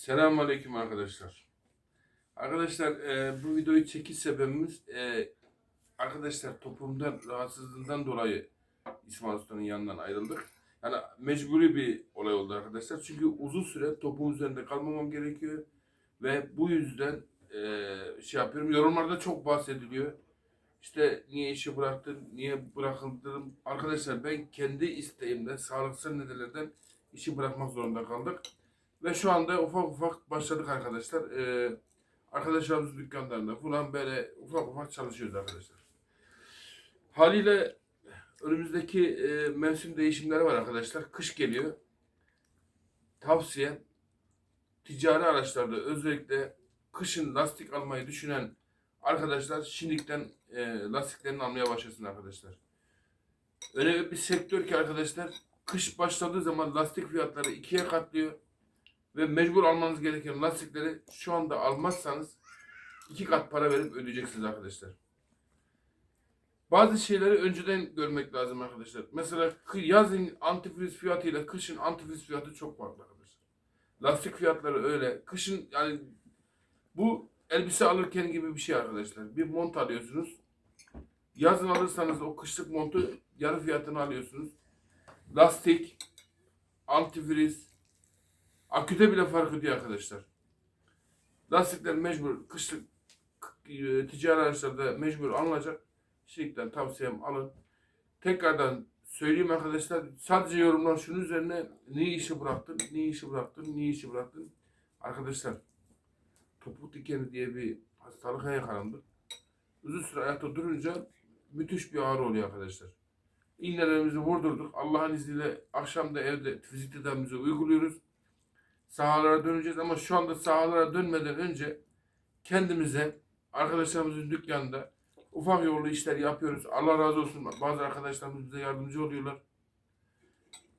Selamünaleyküm arkadaşlar. Arkadaşlar e, bu videoyu çekiş sebebimiz e, arkadaşlar toplumdan rahatsızlığından dolayı İsmail Usta'nın yanından ayrıldık. Yani mecburi bir olay oldu arkadaşlar. Çünkü uzun süre toplum üzerinde kalmamam gerekiyor. Ve bu yüzden e, şey yapıyorum. Yorumlarda çok bahsediliyor. İşte niye işi bıraktın, niye bırakıldım. Arkadaşlar ben kendi isteğimden, sağlıksal nedenlerden işi bırakmak zorunda kaldık. Ve şu anda ufak ufak başladık arkadaşlar. Ee, arkadaşlarımız dükkanlarında falan böyle ufak ufak çalışıyoruz arkadaşlar. Haliyle önümüzdeki e, mevsim değişimleri var arkadaşlar. Kış geliyor. Tavsiye ticari araçlarda özellikle kışın lastik almayı düşünen arkadaşlar şimdiden e, lastiklerini almaya başlasın arkadaşlar. Öyle bir sektör ki arkadaşlar kış başladığı zaman lastik fiyatları ikiye katlıyor ve mecbur almanız gereken lastikleri şu anda almazsanız iki kat para verip ödeyeceksiniz arkadaşlar. Bazı şeyleri önceden görmek lazım arkadaşlar. Mesela yazın antifriz fiyatı ile kışın antifriz fiyatı çok farklı arkadaşlar. Lastik fiyatları öyle. Kışın yani bu elbise alırken gibi bir şey arkadaşlar. Bir mont alıyorsunuz. Yazın alırsanız o kışlık montu yarı fiyatını alıyorsunuz. Lastik, antifriz, Aküde bile fark ediyor arkadaşlar. Lastikler mecbur kışlık e, ticari araçlarda mecbur alınacak. Şimdiden tavsiyem alın. Tekrardan söyleyeyim arkadaşlar. Sadece yorumlar şunun üzerine niye işi bıraktın, niye işi bıraktın, niye işi bıraktın. Arkadaşlar topuk dikeni diye bir hastalığa yakalandık. Uzun süre ayakta durunca müthiş bir ağrı oluyor arkadaşlar. İğnelerimizi vurdurduk. Allah'ın izniyle akşam da evde fizik tedavimizi uyguluyoruz sahalara döneceğiz ama şu anda sahalara dönmeden önce kendimize arkadaşlarımızın dükkanında ufak yollu işler yapıyoruz. Allah razı olsun. Bazı arkadaşlarımız bize yardımcı oluyorlar.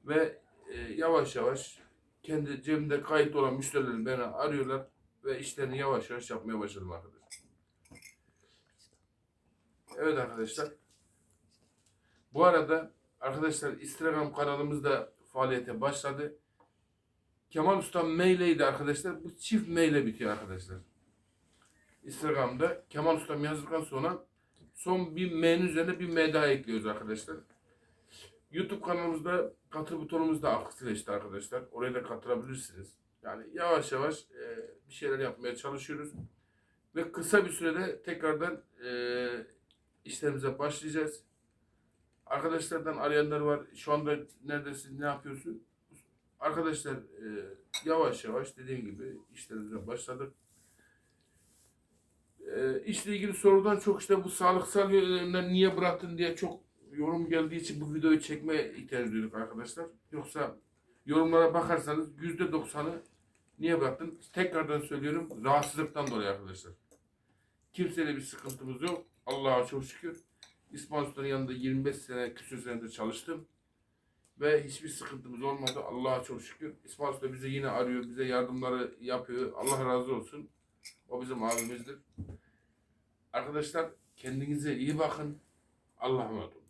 Ve e, yavaş yavaş kendi cebimde kayıt olan müşterilerim beni arıyorlar ve işlerini yavaş yavaş yapmaya başladım arkadaşlar. Evet arkadaşlar. Bu arada arkadaşlar Instagram kanalımızda faaliyete başladı. Kemal Usta maileydi arkadaşlar. Bu çift maile bitiyor arkadaşlar. Instagram'da Kemal Usta yazdıktan sonra son bir M'nin üzerine bir M daha ekliyoruz arkadaşlar. YouTube kanalımızda katıl butonumuz da aktifleşti arkadaşlar. Oraya da katılabilirsiniz. Yani yavaş yavaş e, bir şeyler yapmaya çalışıyoruz. Ve kısa bir sürede tekrardan e, işlerimize başlayacağız. Arkadaşlardan arayanlar var. Şu anda neredesin, ne yapıyorsun? Arkadaşlar e, yavaş yavaş dediğim gibi işlerimize başladık. E, işle ilgili sorudan çok işte bu sağlıksal yönler niye bıraktın diye çok yorum geldiği için bu videoyu çekmeye ihtiyaç duyduk arkadaşlar. Yoksa yorumlara bakarsanız yüzde doksanı niye bıraktın? Tekrardan söylüyorum rahatsızlıktan dolayı arkadaşlar. Kimseyle bir sıkıntımız yok. Allah'a çok şükür. Usta'nın yanında 25 sene küsür senedir çalıştım. Ve hiçbir sıkıntımız olmadı. Allah'a çok şükür. İsmail Usta bizi yine arıyor. Bize yardımları yapıyor. Allah razı olsun. O bizim abimizdir. Arkadaşlar kendinize iyi bakın. Allah'a emanet olun.